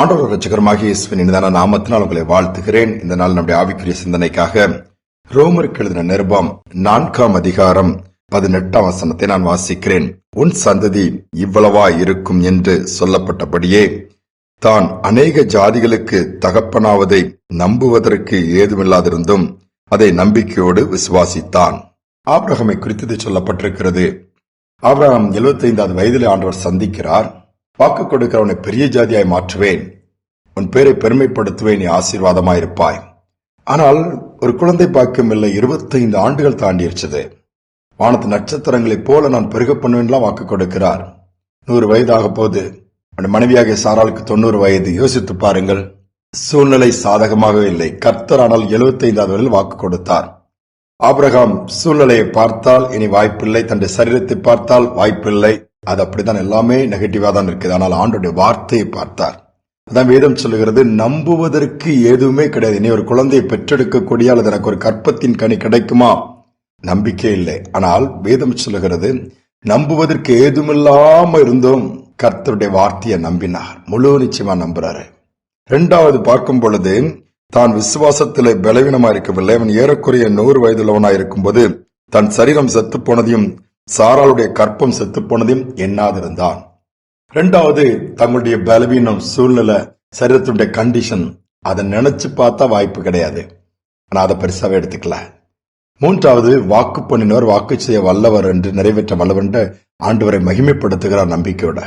ஆண்டோர் ரச்சகரமாக இயேசுவின் இனிதான நாமத்தினால் உங்களை வாழ்த்துகிறேன். இந்த நாள் நம்முடைய ஆவிக்குரிய சிந்தனைக்காக ரோமருக்கு எழுதின நிருபம் நான்காம் அதிகாரம் பதினெட்டாம் வசனத்தை நான் வாசிக்கிறேன். உன் சந்ததி இவ்வளவா இருக்கும் என்று சொல்லப்பட்டபடியே தான் அநேக ஜாதிகளுக்கு தகப்பனாவதை நம்புவதற்கு ஏதுமில்லாதிருந்தும் அதை நம்பிக்கையோடு விசுவாசித்தான். ஆபிரகமை குறித்தது சொல்லப்பட்டிருக்கிறது. ஆபிரகாம் 75வது வயதில் ஆண்டவர் சந்திக்கிறார். வாக்கு கொடுக்கிறவனை பெரிய ஜாதியாய் மாற்றுவேன். உன் பேரை பெருமைப்படுத்துவேன் நீ ஆசீர்வாதமாயிருப்பாய். ஆனால் ஒரு குழந்தை பாக்கியம் இல்லை 25 ஆண்டுகள் தாண்டிருச்சது வானத்து நட்சத்திரங்களைப் போல நான் பெருக பண்ணுவேன்லாம் வாக்கு கொடுக்கிறார். நூறு வயதாக போது அவன் மனைவியாகிய சாராளுக்கு தொண்ணூறு வயது. யோசித்து பாருங்கள் சூழ்நிலை சாதகமாக இல்லை. கர்த்தர் ஆனால் 75வது வரையில் வாக்கு கொடுத்தார். ஆபிரகாம் சூழ்நிலையை பார்த்தால் இனி வாய்ப்பில்லை. தன்னுடைய சரீரத்தை பார்த்தால் வாய்ப்பில்லை. அது அப்படித்தான் எல்லாமே நெகட்டிவா தான் இருக்குது. ஆனால் ஆண்டுடைய வார்த்தையை பார்த்தார். அதான் வேதம் சொல்லுகிறது நம்புவதற்கு எதுவுமே கிடையாது. இனி ஒரு குழந்தையை பெற்றெடுக்கக்கூடிய அல்லது எனக்கு ஒரு கற்பத்தின் கனி கிடைக்குமா? நம்பிக்கை இல்லை. ஆனால் வேதம் சொல்லுகிறது நம்புவதற்கு ஏதுமில்லாம இருந்தும் கர்த்தருடைய வார்த்தையை நம்பினார். முழு நிச்சயமா நம்புறாரு. இரண்டாவது பார்க்கும் பொழுது தான் விசுவாசத்திலே பலவீனமா இருக்கவில்லை அவன் ஏறக்குறைய நூறு வயதுள்ளவனா இருக்கும்போது தன் சரீரம் செத்து போனதையும் சாராளுடைய கற்பம் செத்துப்போனதையும் எண்ணாதிருந்தான். ரெண்டாவது தங்களுடைய பலவீனம் சூழ்நிலை சரீரத்துடைய கண்டிஷன் அதை நினைச்சு பார்த்தா வாய்ப்பு கிடையாது. ஆனா அதை பெருசாவே எடுத்துக்கல. மூன்றாவது வாக்கு பண்ணினவர் வாக்கு செய்ய வல்லவர் என்று நிறைவேற்ற வல்லவர் என்று ஆண்டவரை மகிமைப்படுத்துகிறார் நம்பிக்கையோட.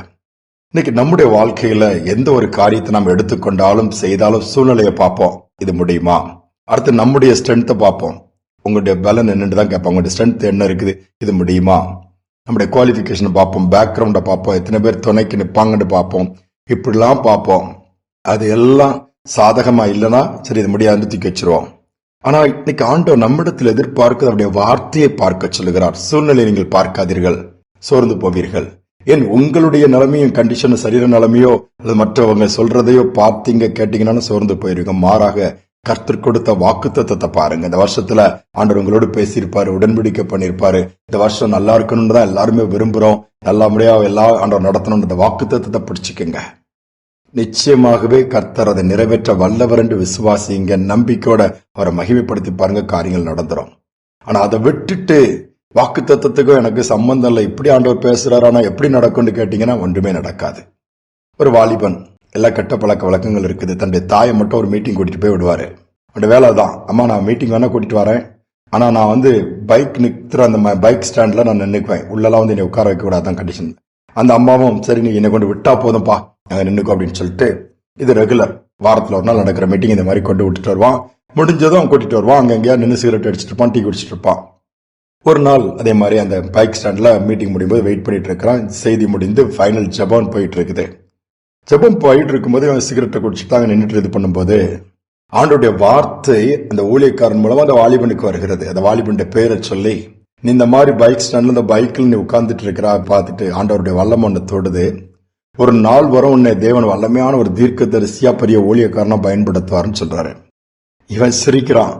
இன்னைக்கு நம்முடைய வாழ்க்கையில எந்த ஒரு காரியத்தை நாம் எடுத்துக்கொண்டாலும் செய்தாலும் சூழ்நிலையை பார்ப்போம். இது முடியுமா? அடுத்து நம்முடைய ஸ்ட்ரென்த்தை பார்ப்போம். உங்களுடைய பலன் என்னன்னு தான் கேட்பாங்க. உங்களுடைய ஸ்ட்ரென்த் என்ன இருக்குது? இது முடியுமா? நம்முடைய குவாலிஃபிகேஷனை பார்ப்போம். பேக்ரவுண்டை பார்ப்போம். எத்தனை பேர் துணைக்கு நிற்பாங்கன்னு பார்ப்போம். இப்படிலாம் பார்ப்போம். அது எல்லாம் சாதகமா இல்லைன்னா சரி இது முடியாதுன்னு தூக்கி வச்சிருவோம். ஆனா இன்னைக்கு ஆண்டவர் நம்மிடத்தில் எதிர்பார்க்க அவருடைய வார்த்தையை பார்க்க சொல்லுகிறார். சூழ்நிலை நீங்கள் பார்க்காதீர்கள். சோர்ந்து போவீர்கள். ஏன் உங்களுடைய நிலைமையும் கண்டிஷன் சரீர நிலைமையோ அல்லது மற்றவங்க சொல்றதையோ பார்த்தீங்க கேட்டீங்கன்னா சோர்ந்து போயிருக்கோம் மாறாக கர்த்தர் கொடுத்த வாக்கு பாருங்க. இந்த வருஷத்துல ஆண்டவர் உங்களோடு பேசியிருப்பாரு உடன்படிக்கை பண்ணியிருப்பாரு. இந்த வருஷம் நல்லா இருக்கணும்னு தான் எல்லாருமே விரும்புறோம். நல்லா முடியா எல்லா ஆண்டவர் நடத்தணும்ன்ற இந்த வாக்கு தத்துவத்தை பிடிச்சிக்கங்க. நிச்சயமாகவே கர்த்தர் அதை நிறைவேற்ற வல்லவர் என்று விசுவாசிங்க நம்பிக்கையோட அவரை மகிமைப்படுத்தி பாருங்க காரியங்கள் நடந்துரும். ஆனா அதை விட்டுட்டு வாக்கு தத்துவத்துக்கும் எனக்கு சம்பந்தம் இல்லை. இப்படி ஆண்டவர் பேசுறாரு ஆனா எப்படி நடக்கும்னு கேட்டீங்கன்னா ஒன்றுமே நடக்காது. ஒரு வாலிபன் எல்லா கெட்ட பழக்க வழக்கங்கள் இருக்குது. தன்னுடைய தாயை மட்டும் ஒரு மீட்டிங் கூட்டிட்டு போய் விடுவாரு. அவனுடைய வேலை தான் அம்மா நான் மீட்டிங் வேணா கூட்டிட்டு வரேன். ஆனா நான் வந்து பைக் நிற்கிற அந்த பைக் ஸ்டாண்ட்ல நான் நின்றுக்குவேன் உள்ளெல்லாம் வந்து என்னை உட்கார வைக்கக்கூடாது தான் கண்டிஷன் அந்த அம்மாவும் சரி நீ என்னை கொண்டு விட்டா போதும்ப்பா நாங்கள் நின்றுக்கோ அப்படின்னு சொல்லிட்டு இது ரெகுலர் வாரத்தில் ஒரு நாள் நடக்கிற மீட்டிங் இந்த மாதிரி கொண்டு விட்டுட்டு வருவான். முடிஞ்சதும் கூட்டிகிட்டு கூட்டிட்டு வருவான். அங்கே எங்கேயா நின்று சிகரெட் அடிச்சுட்டு இருப்பான் டீ குடிச்சிட்டு இருப்பான். ஒரு நாள் அதே மாதிரி அந்த பைக் ஸ்டாண்ட்ல மீட்டிங் முடியும்போது வெயிட் பண்ணிட்டு இருக்கிறான். செய்தி முடிந்து ஃபைனல் ஜபான் போயிட்டு இருக்குது. ஜெபம் போயிட்டு இருக்கும்போது அவன் சிகரெட்டை குடிச்சிட்டாங்க நின்றுட்டு இது பண்ணும்போது ஆண்டோடைய வார்த்தை அந்த ஊழியக்காரன் மூலமா அந்த வாலிபனுக்கு வருகிறது. அந்த வாலிபனுடைய பேரை சொல்லி நீ இந்த மாதிரி பைக் ஸ்டாண்ட்ல இந்த பைக்கில் நீ உட்கார்ந்துட்டு இருக்கிறா பார்த்துட்டு ஆண்டவருடைய வல்லம் ஒன்று தொடுது. ஒரு நாள் வரும் உன்னை தேவன் வல்லமையான ஒரு தீர்க்க தரிசியா பெரிய ஊழியக்காரனா பயன்படுத்துவார்னு சொல்றாரு. இவன் சிரிக்கிறான்.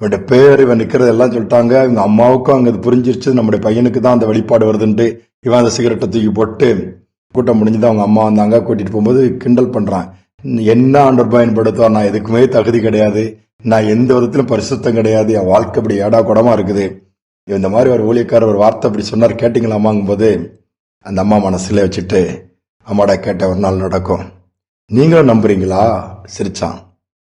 இவன் பேர் இவன் நிற்கிறது எல்லாம் சொல்லிட்டாங்க. இவங்க அம்மாவுக்கும் அங்க இது புரிஞ்சிருச்சு. நம்முடைய பையனுக்கு தான் அந்த வெளிப்பாடு வருதுன்ட்டு இவன் அந்த சிகரெட்டை தூக்கி போட்டு கூட்டம் முடிஞ்சது அவங்க அம்மா வந்தாங்க. கூட்டிட்டு போகும்போது கிண்டல் பண்றான். என்ன ஆண்டவர் பயன்படுத்துவார்? நான் எதுக்குமே தகுதி கிடையாது. நான் எந்த விதத்திலும் பரிசுத்தம் கிடையாது. என் வாழ்க்கை இப்படி ஏடா குடமா இருக்குது. இந்த மாதிரி ஒரு ஊழியக்காரர் ஒரு வார்த்தை அப்படி சொன்னார். கேட்டீங்களாமாங்கும்போது அந்த அம்மா மனசுல வச்சுட்டு அம்மாடா கேட்ட ஒரு நாள் நடக்கும். நீங்களும் நம்புறீங்களா? சிரிச்சான்.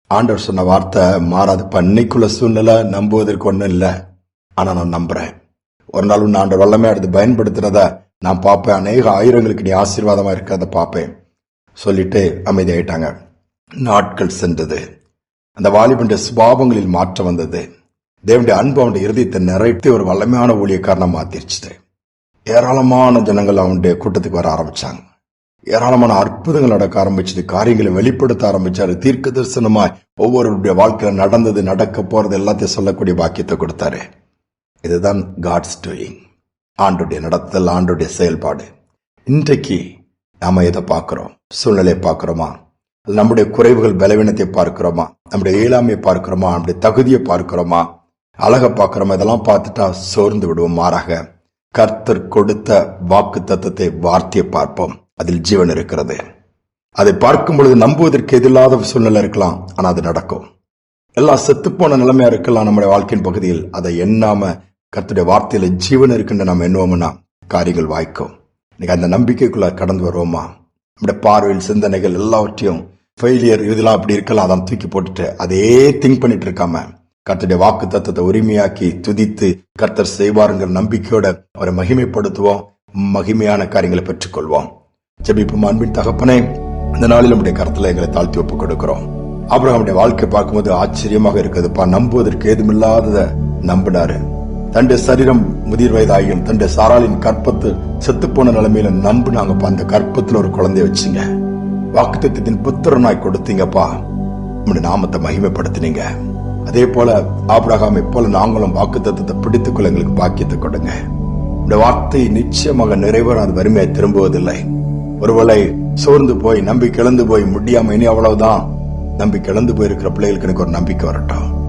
ஆண்டவர் சொன்ன வார்த்தை மாறாது. பண்ணிக்குள்ள சூழ்நிலை நம்புவதற்கு ஒன்றும் இல்லை. ஆனால் நான் நம்புறேன். ஒரு நாள் உன்னை ஆண்டவர் வல்லமே அடுத்து பயன்படுத்துறத நான் பார்ப்பேன். அநேக ஆயிரங்களுக்கு நீ ஆசீர்வாதமாக இருக்கிறத பார்ப்பேன். சொல்லிட்டு அமைதியாயிட்டாங்க. நாட்கள் சென்றது. அந்த வாலிபனுடைய சுபாவங்களில் மாற்றம் வந்தது. தேவனுடைய அன்பு அவனுடைய இருதயத்தை நிறைத்து ஒரு வல்லமையான ஊழியக்காரனா மாத்திருச்சுது. ஏராளமான ஜனங்கள் அவனுடைய கூட்டத்துக்கு வர ஆரம்பிச்சாங்க. ஏராளமான அற்புதங்கள் நடக்க ஆரம்பிச்சது. காரியங்களை வெளிப்படுத்த ஆரம்பிச்சாரு. தீர்க்க தரிசனமாய் ஒவ்வொருடைய வாழ்க்கையில நடந்தது நடக்க போறது எல்லாத்தையும் சொல்லக்கூடிய பாக்கியத்தை கொடுத்தாரு. இதுதான் காட்ஸ் டூயிங் ஆண்டுடைய நடத்தல் ஆண்டுடைய செயல்பாடு. இன்றைக்கு நாம எதை பார்க்கிறோம்? சூழ்நிலையை பார்க்கிறோமா? நம்முடைய குறைவுகள் பலவீனத்தை பார்க்கிறோமா? நம்முடைய இயலாமையை பார்க்கிறோமா? நம்முடைய தகுதியை பார்க்கிறோமா? அழகை பார்க்கிறோமா? இதெல்லாம் பார்த்துட்டா சோர்ந்து விடுவோம் மாறாக. கர்த்தர் கொடுத்த வாக்கு தத்துவத்தை வார்த்தையை பார்ப்போம். அதில் ஜீவன் இருக்கிறது. அதை பார்க்கும் பொழுது நம்புவதற்கு எதில்லாத சூழ்நிலை இருக்கலாம் ஆனா அது நடக்கும். எல்லாம் செத்துப்போன நிலைமையா இருக்கலாம் நம்முடைய வாழ்க்கையின் பகுதியில். அதை எண்ணாம கர்த்துடைய வார்த்தையில ஜீவன் இருக்குன்னு நம்ம எண்ணுவோம்னா காரியங்கள் வாய்க்கும். இன்னைக்கு அந்த நம்பிக்கைக்குள்ள கடந்து வருவோமா? நம்முடைய பார்வையில் சிந்தனைகள் எல்லாவற்றையும் ஃபெயிலியர் இதெல்லாம் அப்படி இருக்கலாம் அதான் தூக்கி போட்டுட்டு அதே திங்க் பண்ணிட்டு இருக்காம கர்த்தருடைய வாக்கு தத்துவத்தை உரிமையாக்கி துதித்து கர்த்தர் செய்வாருங்கிற நம்பிக்கையோட அவரை மகிமைப்படுத்துவோம் மகிமையான காரியங்களை பெற்றுக்கொள்வோம். ஜபிப்பும் அன்பின் தகப்பனே இந்த நாளில் நம்முடைய கருத்துல எங்களை தாழ்த்தி ஒப்பு கொடுக்கிறோம் அவருடைய வாழ்க்கை பார்க்கும்போது ஆச்சரியமாக இருக்குதுப்பா நம்புவதற்கு ஏதுமில்லாததை நம்பினாரு. தன்னுடைய சரீரம் முதிர் வயதாகியும் தன்னுடைய சாராளின் கற்பத்து செத்துப்போன நிலைமையில நம்பினாங்கப்பா. அந்த கற்பத்துல ஒரு குழந்தைய வச்சுங்க. வாக்குத்தத்தின் புத்திரனாய் கொடுத்தீங்கப்பா. உம்முடைய நாமத்தை மகிமைப்படுத்தினீங்க. அதே போல ஆபிரகாமை போல நாங்களும் வாக்குத்தத்தத்தை பிடித்துக்கொள்ள எங்களுக்கு பாக்கியத்தை கொடுங்க. இந்த வார்த்தை நிச்சயமாக நிறைவேறாத வறுமையை திரும்புவதில்லை. ஒருவேளை சோர்ந்து போய் நம்பி கிளந்து போய் முடியாம இனி அவ்வளவுதான். நம்பி கிளந்து போயிருக்கிற பிள்ளைகளுக்கு எனக்கு ஒரு நம்பிக்கை வரட்டும்.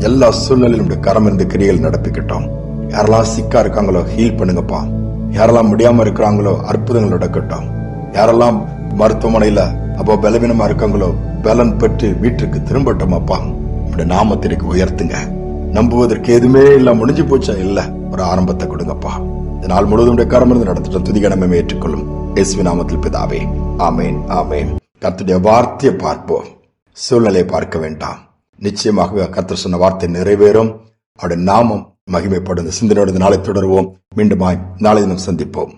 எல்லா சூழ்நிலையிலும் உடைய கரம் இருந்து கிரியைகள் நடப்பிக்கிட்டோம். யாரெல்லாம் சிக்கா இருக்காங்களோ ஹீல் பண்ணுங்கப்பா. யாரெல்லாம் முடியாம இருக்கிறாங்களோ அற்புதங்கள் நடக்கட்டும். யாரெல்லாம் மருத்துவமனையில அப்போ பலவீனமா இருக்காங்களோ பலன் பெற்று வீட்டுக்கு திரும்பட்டும் அப்பா நாமத்திற்கு உயர்த்துங்க. நம்புவதற்கு எதுவுமே இல்ல முடிஞ்சு போச்சா? இல்ல. ஒரு ஆரம்பத்தை கொடுங்கப்பா. இந்த நாள் முழுவதும் கரம் இருந்து நடத்திட்ட துதிகணமே ஏற்றுக்கொள்ளும். இயேசுவின் நாமத்தில் பிதாவே. ஆமேன் ஆமேன். கத்துடைய வார்த்தையை பார்ப்போம். சூழ்நிலையை பார்க்க வேண்டாம். நிச்சயமாகவே கத்தர் சொன்ன வார்த்தை நிறைவேறும். அவருடைய நாமம் மகிமைப்படும். இந்த சிந்தனையோடு நாளை தொடருவோம். மீண்டுமாய் நாளை தினம் சந்திப்போம்.